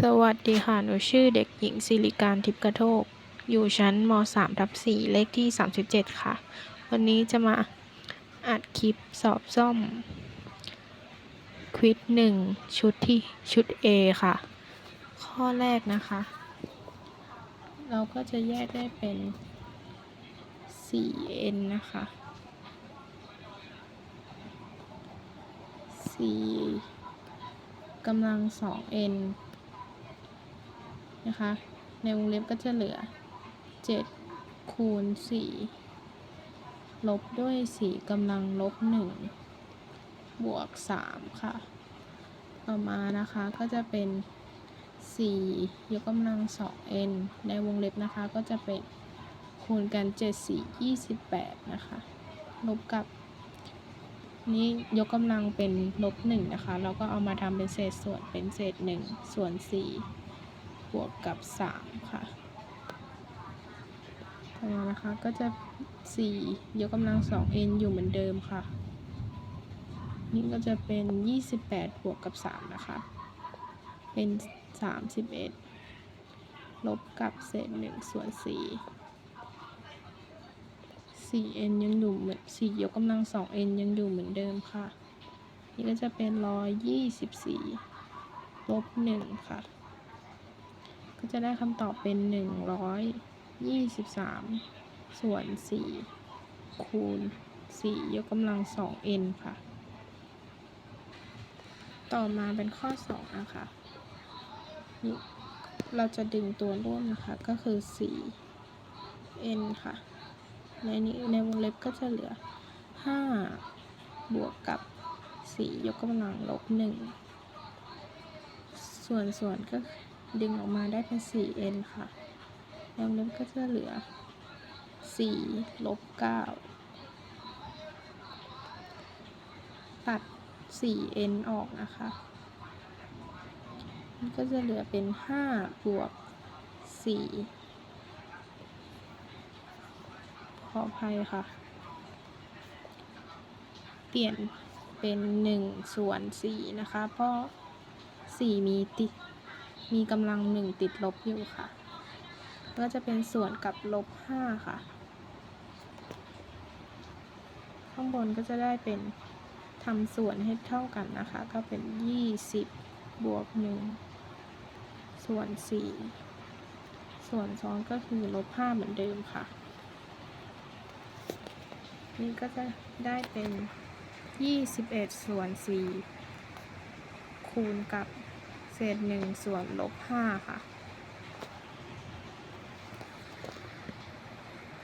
สวัสดีค่ะ หนูชื่อเด็กหญิงสิริการทิพกระโทก อยู่ชั้นม 3 ทับ4เลขที่ 37 ค่ะ วันนี้จะมาอัดคลิปสอบซ่อม ควิดหนึ่งชุดที่ชุด A ค่ะ ข้อแรกนะคะ เราก็จะแยกได้เป็น 4n นะคะ 4กำลัง 2n นะคะ ในวงเล็บก็จะเหลือ 7 คูณ 4 ลบด้วย 4กำลังลบ 1 บวก 3 ค่ะ ต่อมานะคะก็จะเป็น 4 ยกกำลัง 2n ในวงเล็บนะคะก็จะเป็นคูณกัน 7 4 28 นะคะ ลบกับนี่ยกกำลังเป็นลบ1นะคะเราก็เอามาทำเป็นเศษส่วนเป็นเศษ 1 ส่วน 4 บวกกับ 3 ค่ะต่อนะคะก็จะ 4 ยกกำลัง 2n อยู่เหมือนเดิมค่ะ นี่ก็จะเป็น 28 บวกกับ 3 นะคะ เป็น 31 ลบกับเศษ1ส่วน 4 4n ยังอยู่เหมือน4ยกกำลัง 2n ยังอยู่เหมือนเดิมค่ะ นี่ก็จะเป็น 124 ลบ 1 ค่ะ ก็จะได้คำตอบเป็น123ส่วน4คูณ4ยกกำลัง 2n ค่ะ ต่อมาเป็นข้อ2นะคะนี่เราจะดึงตัวร่วมนะคะ ก็คือ 4n ค่ะ ในนี้ในวงเล็บก็จะเหลือ5บวกกับ4ยกกำลังลบ1ส่วนส่วนก็ ดึงออกมาได้เป็น 4n ค่ะในวงเล็บก็จะเหลือ 4 ลบ 9 ตัด 4n ออกนะคะ มันก็จะเหลือเป็น 5 บวก 4 ขออภัยค่ะ เปลี่ยนเป็น 1 ส่วน 4 นะคะ เพราะ 4 มีติด มีกำลัง1ติดลบอยู่ค่ะ ก็จะเป็นส่วนกับลบ5ค่ะ ข้างบนก็จะได้เป็นทำส่วนให้เท่ากันนะคะ ก็เป็น20บวก1ส่วน4ส่วน2ก็คือลบ5เหมือนเดิมค่ะ นี่ก็จะได้เป็น21ส่วน4คูณกับ เศษ1ส่วนลบ5ค่ะ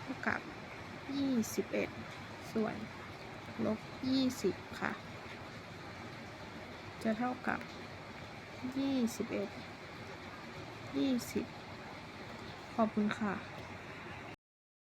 เท่ากับ21ส่วนลบ20ค่ะ จะเท่ากับ21 20ขอบคุณค่ะ